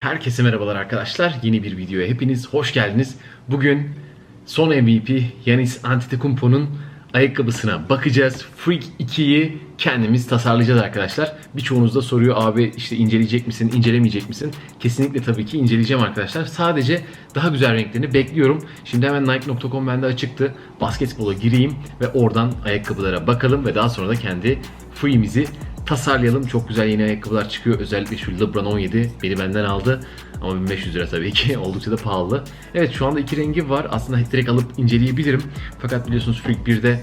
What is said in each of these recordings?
Herkese merhabalar arkadaşlar. Yeni bir videoya hepiniz hoş geldiniz. Bugün son MVP Yanis Antetokounmpo'nun ayakkabısına bakacağız. Freak 2'yi kendimiz tasarlayacağız arkadaşlar. Birçoğunuz da soruyor abi işte inceleyecek misin, incelemeyecek misin? Kesinlikle tabii ki inceleyeceğim arkadaşlar. Sadece daha güzel renklerini bekliyorum. Şimdi hemen Nike.com bende açıktı. Basketbola gireyim ve oradan ayakkabılara bakalım ve daha sonra da kendi Free'mizi tasarlayalım. Çok güzel yeni ayakkabılar çıkıyor. Özellikle şu LeBron 17 beni benden aldı. Ama 1500 lira tabii ki. Oldukça da pahalı. Evet şu anda iki rengi var. Aslında direkt alıp inceleyebilirim. Fakat biliyorsunuz Freak 1'de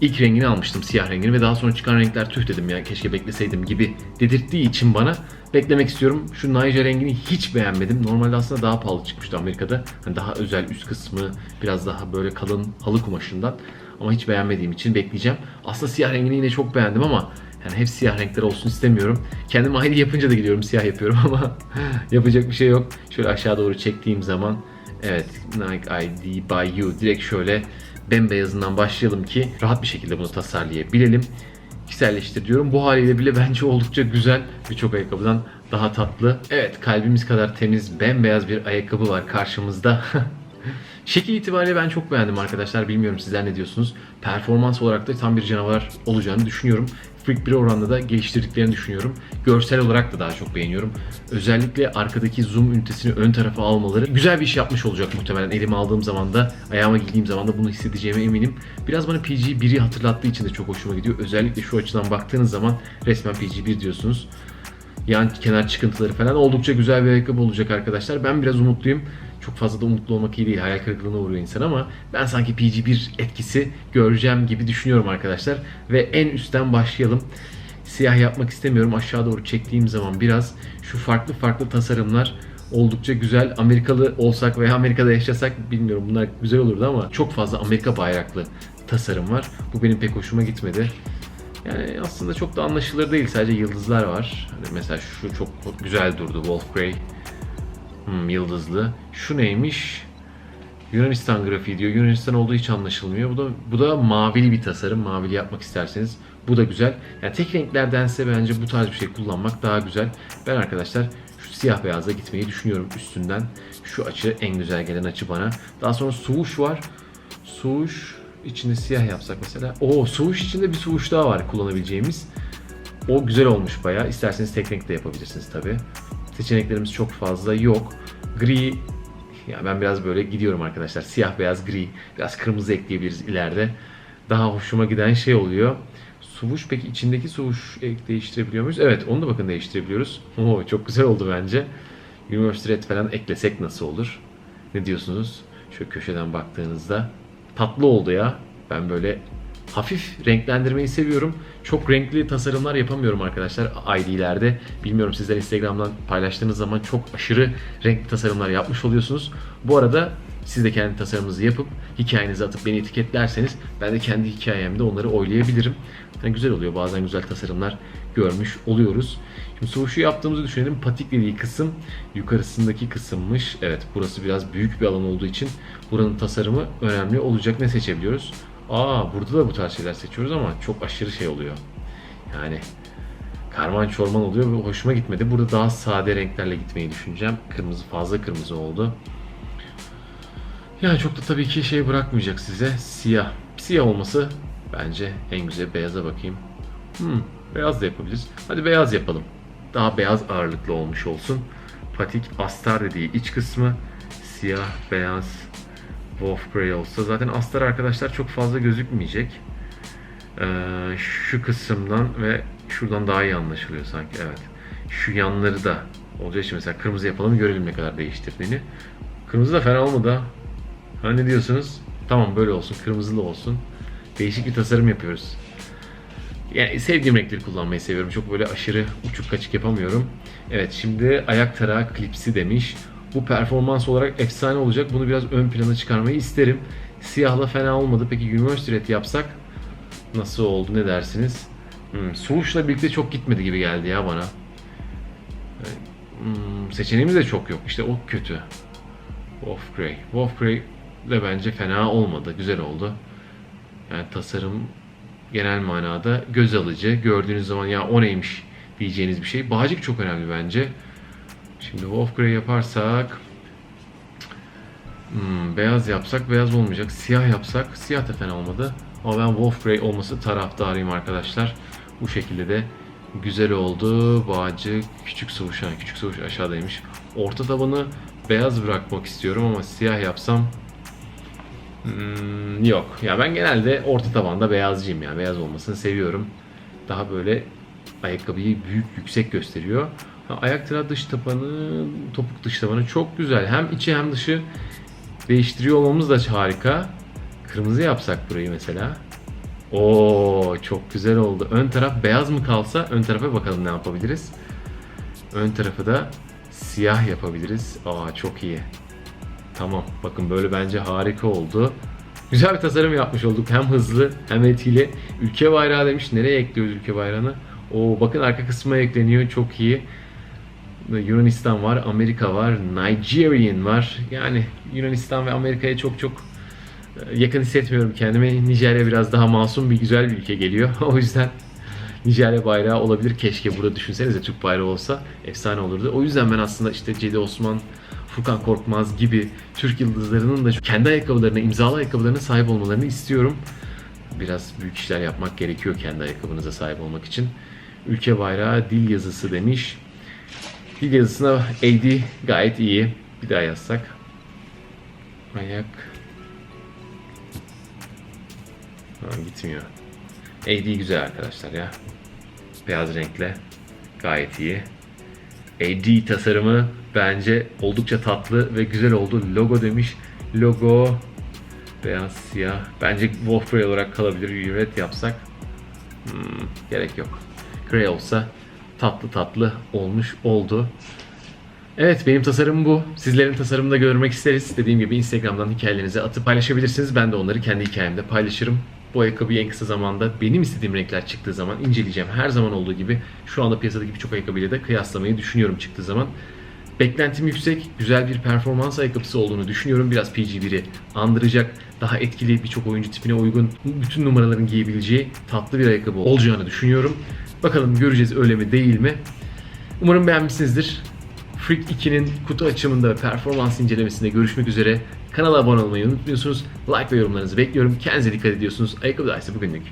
ilk rengini almıştım siyah rengini ve daha sonra çıkan renkler tüh dedim ya keşke bekleseydim gibi dedirttiği için bana beklemek istiyorum. Şu Niger rengini hiç beğenmedim. Normalde aslında daha pahalı çıkmıştı Amerika'da. Hani daha özel üst kısmı biraz daha böyle kalın halı kumaşından. Ama hiç beğenmediğim için bekleyeceğim. Aslında siyah rengini yine çok beğendim ama yani hep siyah renkler olsun istemiyorum. Kendim ayrı yapınca da gidiyorum siyah yapıyorum ama yapacak bir şey yok. Şöyle aşağı doğru çektiğim zaman evet Nike ID by you direkt şöyle bembeyazından başlayalım ki rahat bir şekilde bunu tasarlayabilelim. Kişiselleştir diyorum. Bu haliyle bile bence oldukça güzel. Birçok ayakkabıdan daha tatlı. Evet kalbimiz kadar temiz bembeyaz bir ayakkabı var karşımızda. Şekil itibariyle ben çok beğendim arkadaşlar. Bilmiyorum sizler ne diyorsunuz. Performans olarak da tam bir canavar olacağını düşünüyorum. Freak 1 oranında da geliştirdiklerini düşünüyorum. Görsel olarak da daha çok beğeniyorum. Özellikle arkadaki zoom ünitesini ön tarafa almaları güzel bir iş yapmış olacak muhtemelen. Elime aldığım zaman da, ayağıma giydiğim zaman da bunu hissedeceğime eminim. Biraz bana PG1'i hatırlattığı için de çok hoşuma gidiyor. Özellikle şu açıdan baktığınız zaman resmen PG1 diyorsunuz yan kenar çıkıntıları falan oldukça güzel bir ayakkabı olacak arkadaşlar. Ben biraz umutluyum. Çok fazla da umutlu olmak iyi değil. Hayal kırıklığına uğruyor insan ama ben sanki PG1 etkisi göreceğim gibi düşünüyorum arkadaşlar. Ve en üstten başlayalım. Siyah yapmak istemiyorum. Aşağı doğru çektiğim zaman biraz şu farklı farklı tasarımlar oldukça güzel. Amerikalı olsak veya Amerika'da yaşasak bilmiyorum bunlar güzel olurdu ama çok fazla Amerika bayraklı tasarım var. Bu benim pek hoşuma gitmedi. Yani aslında çok da anlaşılır değil. Sadece yıldızlar var. Hani mesela şu çok güzel durdu. Wolf Grey. Hmm, yıldızlı. Şu neymiş? Yunanistan grafiği diyor. Yunanistan olduğu hiç anlaşılmıyor. Bu da bu da mavili bir tasarım. Mavili yapmak isterseniz bu da güzel. Yani tek renklerdense bence bu tarz bir şey kullanmak daha güzel. Ben arkadaşlar şu siyah beyaza gitmeyi düşünüyorum üstünden. Şu açı en güzel gelen açı bana. Daha sonra suuş var. Suuş içinde siyah yapsak mesela. O suuş içinde bir suuş daha var kullanabileceğimiz. O güzel olmuş bayağı. İsterseniz tek renk de yapabilirsiniz tabi. Seçeneklerimiz çok fazla yok. Gri ya ben biraz böyle gidiyorum arkadaşlar. Siyah, beyaz, gri. Biraz kırmızı ekleyebiliriz ileride. Daha hoşuma giden şey oluyor. Suvuş peki içindeki suvuş değiştirebiliyor muyuz? Evet onu da bakın değiştirebiliyoruz. Oo, çok güzel oldu bence. University Red falan eklesek nasıl olur? Ne diyorsunuz? Şöyle köşeden baktığınızda. Tatlı oldu ya. Ben böyle hafif renklendirmeyi seviyorum. Çok renkli tasarımlar yapamıyorum arkadaşlar ID'lerde. Bilmiyorum sizler Instagram'dan paylaştığınız zaman çok aşırı renkli tasarımlar yapmış oluyorsunuz. Bu arada siz de kendi tasarımınızı yapıp hikayenizi atıp beni etiketlerseniz ben de kendi hikayemde onları oylayabilirim. Yani güzel oluyor. Bazen güzel tasarımlar görmüş oluyoruz. Şimdi soğuşu yaptığımızı düşünelim. Patik dediği kısım yukarısındaki kısımmış. Evet burası biraz büyük bir alan olduğu için buranın tasarımı önemli olacak. Ne seçebiliyoruz? Aa burada da bu tarz şeyler seçiyoruz ama çok aşırı şey oluyor. Yani karman çorman oluyor ve hoşuma gitmedi. Burada daha sade renklerle gitmeyi düşüneceğim. Kırmızı fazla kırmızı oldu. Yani çok da tabii ki şey bırakmayacak size. Siyah. Siyah olması bence en güzel. Beyaza bakayım. Hmm, beyaz da yapabiliriz. Hadi beyaz yapalım. Daha beyaz ağırlıklı olmuş olsun. Patik astar dediği iç kısmı. Siyah, beyaz, Wolf Grey olsa. Zaten astar arkadaşlar çok fazla gözükmeyecek. Ee, şu kısımdan ve şuradan daha iyi anlaşılıyor sanki. Evet. Şu yanları da olacağı için mesela kırmızı yapalım görelim ne kadar değiştirdiğini. Kırmızı da fena olmadı ha. Ha ne diyorsunuz? Tamam böyle olsun. Kırmızılı olsun. Değişik bir tasarım yapıyoruz. Yani sevdiğim renkleri kullanmayı seviyorum. Çok böyle aşırı uçuk kaçık yapamıyorum. Evet şimdi ayak tarağı klipsi demiş. Bu performans olarak efsane olacak. Bunu biraz ön plana çıkarmayı isterim. Siyahla fena olmadı. Peki University Red yapsak nasıl oldu ne dersiniz? Hmm, Soğuş'la birlikte çok gitmedi gibi geldi ya bana. Hmm, seçeneğimiz de çok yok. İşte o kötü. Wolf Grey. Wolf Grey de bence fena olmadı. Güzel oldu. Yani tasarım genel manada göz alıcı. Gördüğünüz zaman ya o neymiş diyeceğiniz bir şey. Bağcık çok önemli bence. Şimdi Wolf Grey yaparsak Hmm, beyaz yapsak beyaz olmayacak. Siyah yapsak siyah da fena olmadı. Ama ben Wolf Grey olması taraftarıyım arkadaşlar. Bu şekilde de güzel oldu. Bağcı küçük sıvuş. Ha, küçük sıvuş aşağıdaymış. Orta tabanı beyaz bırakmak istiyorum ama siyah yapsam Hmm, yok. Ya ben genelde orta tabanda beyazcıyım ya. Beyaz olmasını seviyorum. Daha böyle ayakkabıyı büyük yüksek gösteriyor. Ayak tıra dış tabanı, topuk dış tabanı çok güzel. Hem içi hem dışı değiştiriyor olmamız da harika. Kırmızı yapsak burayı mesela. Oo çok güzel oldu. Ön taraf beyaz mı kalsa ön tarafa bakalım ne yapabiliriz. Ön tarafı da siyah yapabiliriz. Aa çok iyi. Tamam. Bakın böyle bence harika oldu. Güzel bir tasarım yapmış olduk. Hem hızlı hem etkili. Ülke bayrağı demiş. Nereye ekliyoruz ülke bayrağını? Oo bakın arka kısmına ekleniyor. Çok iyi. Yunanistan var, Amerika var, Nigerian var. Yani Yunanistan ve Amerika'ya çok çok e, yakın hissetmiyorum kendimi. Nijerya biraz daha masum bir güzel bir ülke geliyor. o yüzden Nijerya bayrağı olabilir. Keşke burada düşünsenize Türk bayrağı olsa efsane olurdu. O yüzden ben aslında işte Cedi Osman, Furkan Korkmaz gibi Türk yıldızlarının da kendi ayakkabılarına, imzalı ayakkabılarına sahip olmalarını istiyorum. Biraz büyük işler yapmak gerekiyor kendi ayakkabınıza sahip olmak için. Ülke bayrağı dil yazısı demiş. Dil yazısına AD gayet iyi. Bir daha yazsak. Ayak. Ha, gitmiyor. AD güzel arkadaşlar ya. Beyaz renkle. Gayet iyi. AD tasarımı bence oldukça tatlı ve güzel oldu. Logo demiş. Logo beyaz siyah. Bence Wolf Grey olarak kalabilir. Red yapsak. Hmm, gerek yok. Grey olsa tatlı tatlı olmuş oldu. Evet benim tasarımım bu. Sizlerin tasarımını da görmek isteriz. Dediğim gibi Instagram'dan hikayelerinizi atıp paylaşabilirsiniz. Ben de onları kendi hikayemde paylaşırım. Bu ayakkabıyı en kısa zamanda benim istediğim renkler çıktığı zaman inceleyeceğim. Her zaman olduğu gibi şu anda piyasadaki birçok ayakkabıyla da kıyaslamayı düşünüyorum çıktığı zaman. Beklentim yüksek, güzel bir performans ayakkabısı olduğunu düşünüyorum. Biraz PG1'i andıracak, daha etkili birçok oyuncu tipine uygun, bütün numaraların giyebileceği tatlı bir ayakkabı olacağını düşünüyorum. Bakalım göreceğiz öyle mi değil mi? Umarım beğenmişsinizdir. Freak 2'nin kutu açımında ve performans incelemesinde görüşmek üzere. Kanala abone olmayı unutmuyorsunuz. Like ve yorumlarınızı bekliyorum. Kendinize dikkat ediyorsunuz. Ayakkabı dersi bugünlük